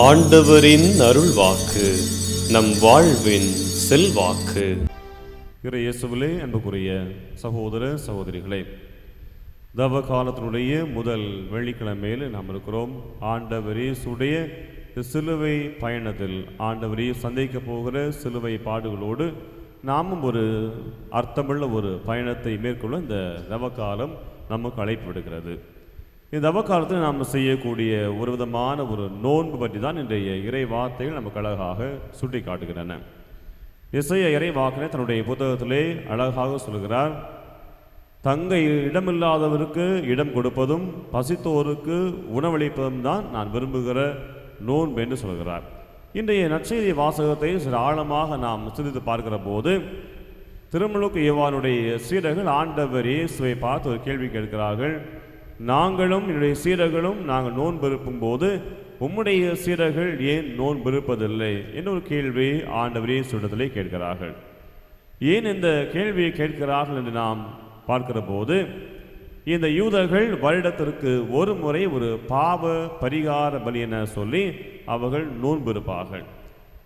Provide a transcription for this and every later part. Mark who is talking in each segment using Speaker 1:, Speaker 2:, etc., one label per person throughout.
Speaker 1: ஆண்டவரின் அருள் வாக்கு நம் வாழ்வின் செல்வாக்கு.
Speaker 2: இறை இயேசுவிலே அன்புக்குரிய சகோதர சகோதரிகளே தவ காலத்தினுடைய முதல் வெள்ளிக்கிழமையில் நாம் இருக்கிறோம். ஆண்டவர் இயேசுடைய சிலுவை பயணத்தில் ஆண்டவர் சந்திக்க போகிற சிலுவை பாடுகளோடு நாமும் ஒரு அர்த்தமுள்ள ஒரு பயணத்தை மேற்கொள்ள இந்த தவ காலம் நமக்கு அழைப்பு விடுகிறது. இந்த அவகாலத்தில் நாம் செய்யக்கூடிய ஒரு விதமான ஒரு நோன்பு பற்றி தான் இன்றைய இறை வார்த்தைகள் நமக்கு அழகாக சுட்டி காட்டுகின்றன இசைய இறை வாக்கினை தன்னுடைய புத்தகத்திலே அழகாக சொல்கிறார் தங்க இடமில்லாதவருக்கு இடம் கொடுப்பதும் பசித்தோருக்கு உணவளிப்பதும் தான் நான் விரும்புகிற நோன்பு என்று சொல்கிறார். இன்றைய நற்செய்தி வாசகத்தை சில ஆழமாக நாம் சிந்தித்து பார்க்கிற போது திருமலுக்கு யவானுடைய சீடர்கள் ஆண்டவர் இயேசுவை பார்த்து ஒரு கேள்வி கேட்கிறார்கள். நாங்களும் என்னுடைய சீரர்களும் நாங்கள் நோன்பிருக்கும் போது உம்முடைய சீரர்கள் ஏன் நோன்பிருப்பதில்லை என்ற ஒரு கேள்வி ஆண்டவரே இயேசுவிடத்திலே கேட்கிறார்கள். ஏன் இந்த கேள்வியை கேட்கிறார்கள் என்று நாம் பார்க்கிற போது இந்த யூதர்கள் வருடத்திற்கு ஒரு முறை ஒரு பாவ பரிகார பலி என சொல்லி அவர்கள் நோன்பிருப்பார்கள்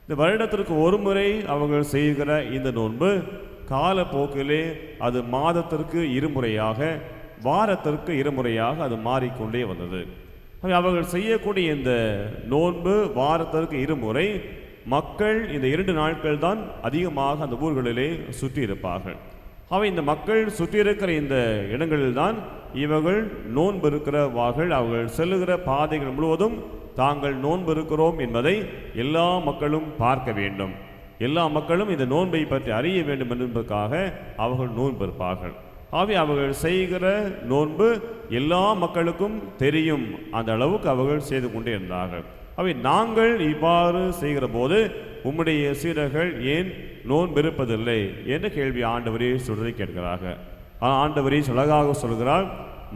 Speaker 2: இந்த வருடத்திற்கு ஒரு முறை அவர்கள் செய்கிற இந்த நோன்பு காலப்போக்கிலே அது மாதத்திற்கு இருமுறையாக வாரத்திற்கு இருமுறையாக அது மாறிக்கொண்டே வந்தது. அவர்கள் செய்யக்கூடிய இந்த நோன்பு வாரத்திற்கு இருமுறை மக்கள் இந்த இரண்டு நாட்கள் தான் அதிகமாக அந்த ஊர்களிலே சுற்றி இருப்பார்கள் அவை இந்த மக்கள் சுற்றி இருக்கிற இந்த இடங்களில் தான் இவர்கள் நோன்பு இருக்கிறவார்கள். அவர்கள் செல்லுகிற பாதைகள் முழுவதும் தாங்கள் நோன்பு இருக்கிறோம் என்பதை எல்லா மக்களும் பார்க்க வேண்டும். எல்லா மக்களும் இந்த நோன்பை பற்றி அறிய வேண்டும் என்பதற்காக அவர்கள் நோன்பு இருப்பார்கள். ஆகவே அவர்கள் செய்கிற நோன்பு எல்லா மக்களுக்கும் தெரியும். அந்த அளவுக்கு அவர்கள் செய்து கொண்டே இருந்தார்கள் அவை நாங்கள் இவ்வாறு செய்கிற போது உம்முடைய சீடர்கள் ஏன் நோன்பு இருப்பதில்லை? என்ற கேள்வி ஆண்டவரே சொல்றதை கேட்கிறார்கள். ஆனால் ஆண்டவரே சொலகாக சொல்கிறார்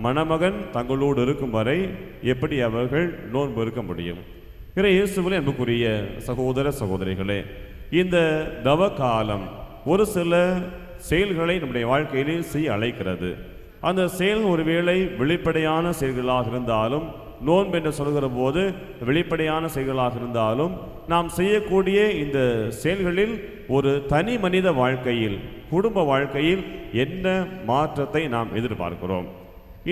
Speaker 2: மணமகன் தங்களோடு இருக்கும் வரை எப்படி அவர்கள் நோன்பு இருக்க முடியும்? இறை இயேசுவில் அன்புக்குரிய சகோதர சகோதரிகளே இந்த தவ காலம் ஒரு சில செயல்களை நம்முடைய வாழ்க்கையிலே செய்ய அழைக்கிறது. அந்த செயல் ஒருவேளை வெளிப்படையான செயல்களாக இருந்தாலும் நோன்பு என்று சொல்கிற போது வெளிப்படையான செயல்களாக இருந்தாலும் நாம் செய்யக்கூடிய இந்த செயல்களில் ஒரு தனி மனித வாழ்க்கையில் குடும்ப வாழ்க்கையில் என்ன மாற்றத்தை நாம் எதிர்பார்க்கிறோம்.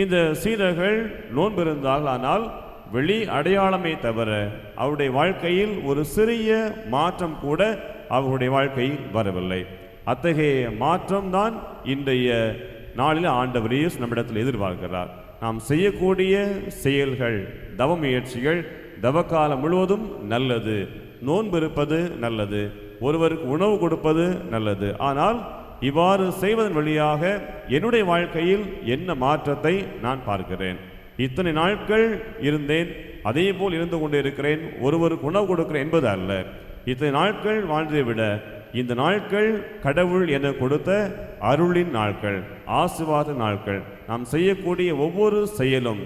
Speaker 2: இந்த சீடர்கள் நோன்பு இருந்தார்கள் ஆனால் வெளி அடையாளமே தவிர அவருடைய வாழ்க்கையில் ஒரு சிறிய மாற்றம் கூட அவருடைய வாழ்க்கையில் வரவில்லை. அத்தகைய மாற்றம்தான் இன்றைய நாளில் ஆண்டவர் இயேசு நம்மிடத்தில் எதிர்பார்க்கிறார். நாம் செய்யக்கூடிய செயல்கள் தவ முயற்சிகள் தவக்காலம் முழுவதும் நல்லது. நோன்பு இருப்பது நல்லது. ஒருவருக்கு உணவு கொடுப்பது நல்லது. ஆனால் இவ்வாறு செய்வதன் வழியாக என்னுடைய வாழ்க்கையில் என்ன மாற்றத்தை நான் பார்க்கிறேன்? இத்தனை நாட்கள் இருந்தேன் அதே போல் இருந்து கொண்டே இருக்கிறேன் ஒருவருக்கு உணவு கொடுக்கிறேன் என்பது அல்ல. இத்தனை நாட்கள் வாழ்ந்ததை விட இந்த நாட்கள் கடவுள் என கொடுத்த அருளின் நாட்கள் ஆசிர்வாத நாட்கள். நாம் செய்யக்கூடிய ஒவ்வொரு செயலும்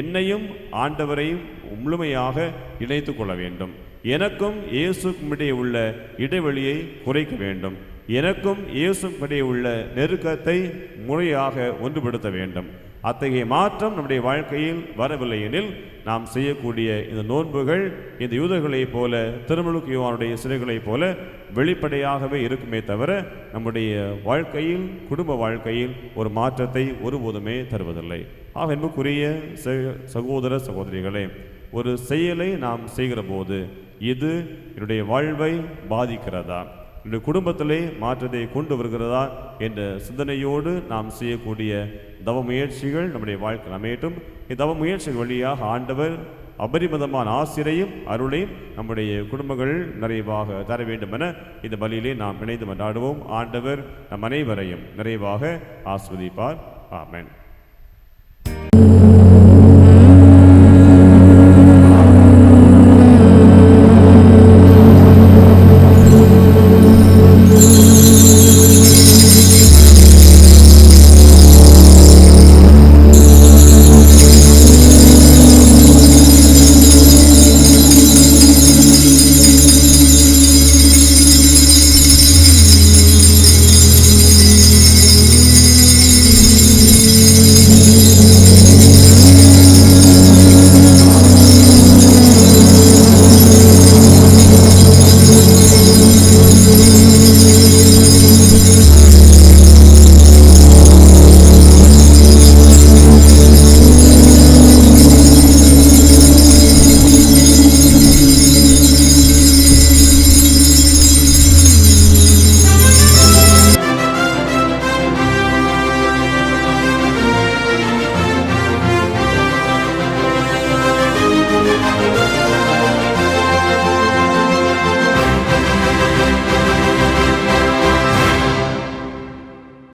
Speaker 2: என்னையும் ஆண்டவரையும் முழுமையாக இணைத்து கொள்ள வேண்டும். எனக்கும் இயேசுக்கும் இடையே உள்ள இடைவெளியை குறைக்க வேண்டும். எனக்கும் இயேசுக்கும் இடையே உள்ள நெருக்கத்தை முறையாக ஒன்றுபடுத்த வேண்டும். அத்தகைய மாற்றம் நம்முடைய வாழ்க்கையில் வரவில்லை எனில் நாம் செய்யக்கூடிய இந்த நோன்புகள் இந்த யூதர்களைப் போல திருமலுக்கு யுவானுடைய சிறைகளைப் போல வெளிப்படையாகவே இருக்குமே தவிர நம்முடைய வாழ்க்கையில் குடும்ப வாழ்க்கையில் ஒரு மாற்றத்தை ஒருபோதுமே தருவதில்லை. ஆக என்புக்குரிய சகோதர சகோதரிகளே ஒரு செயலை நாம் செய்கிற போது இது என்னுடைய வாழ்வை பாதிக்கிறதா? என்னுடைய குடும்பத்திலே மாற்றத்தை கொண்டு வருகிறதா என்ற சிந்தனையோடு நாம் செய்யக்கூடிய தவ முயற்சிகள் நம்முடைய வாழ்க்கை அமையட்டும். இத்தவ முயற்சிகள் வழியாக ஆண்டவர் அபரிமிதமான ஆசிரையும் அருளையும் நம்முடைய குடும்பங்கள் நிறைவாக தர வேண்டும் என இந்த பலியிலே நாம் இணைந்து கொண்டாடுவோம் ஆண்டவர் நம் அனைவரையும் நிறைவாக ஆஸ்வதிப்பார் ஆமென்.